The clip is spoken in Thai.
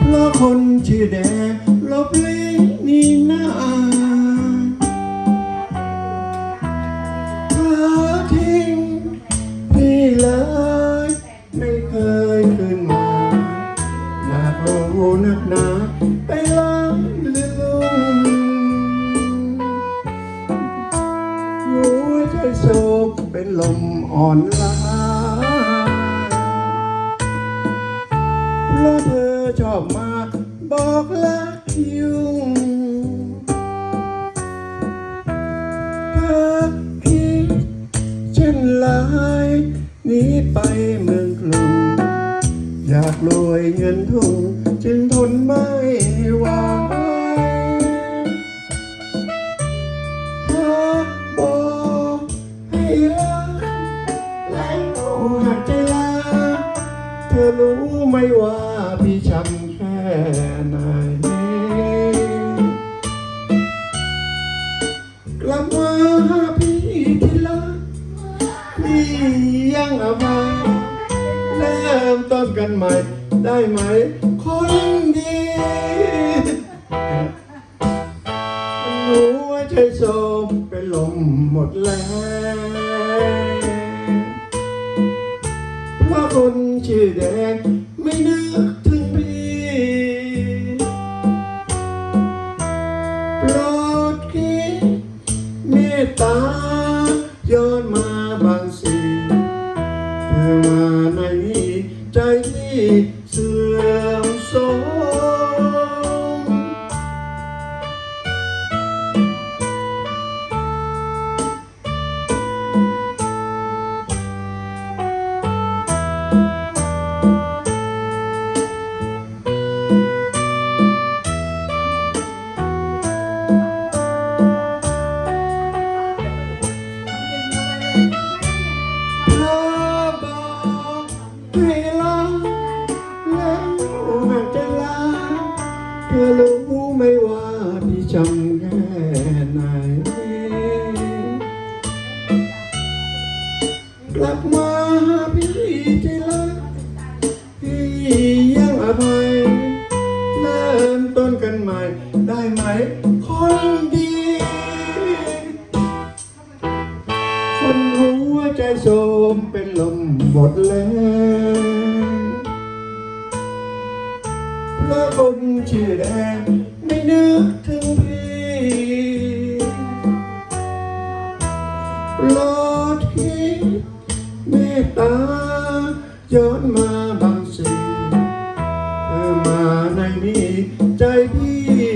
เพราะคนชื่อแดงลบลีนี่นาเธอทิ้งพี่เลยไม่เคยคืนมาอยากรู้นักหนาไปล้างลืมหัวใจโศกเป็นลมอ่อนล้า เพราะเธอชอบมาบอกรักยุ่งเธอคิดเช่นไรหนีไปเมืองกรุงอยากรวยเงินทุ่งจึงทนไม่ ไหนกลับมาหาพี่ที่รักพี่ยังอภัยเริ่มต้นกันใหม่ได้ไหม คนดีรู้ว่าใจโสมเป็นลมหมดแล้วเพราะคนชื่อแดงไม่นึก ตตาย้อนมาบางสิ่งเพื่อมาในใจที่เสื่อมโทร ให้รักแล้วหักใจลาเธอรู้ไหมว่าพี่จำแค่ไหนกลับมาหาพี่ที่รักพี่ยังอภัยเริ่มต้นกันใหม่ได้ไหมคนดี หมดแล้วเพราะคนชื่อแดงไม่นึกถึงพี่รดคิดเมตตาย้อนมาบางสิ่งเธอมาในนี้ใจพี่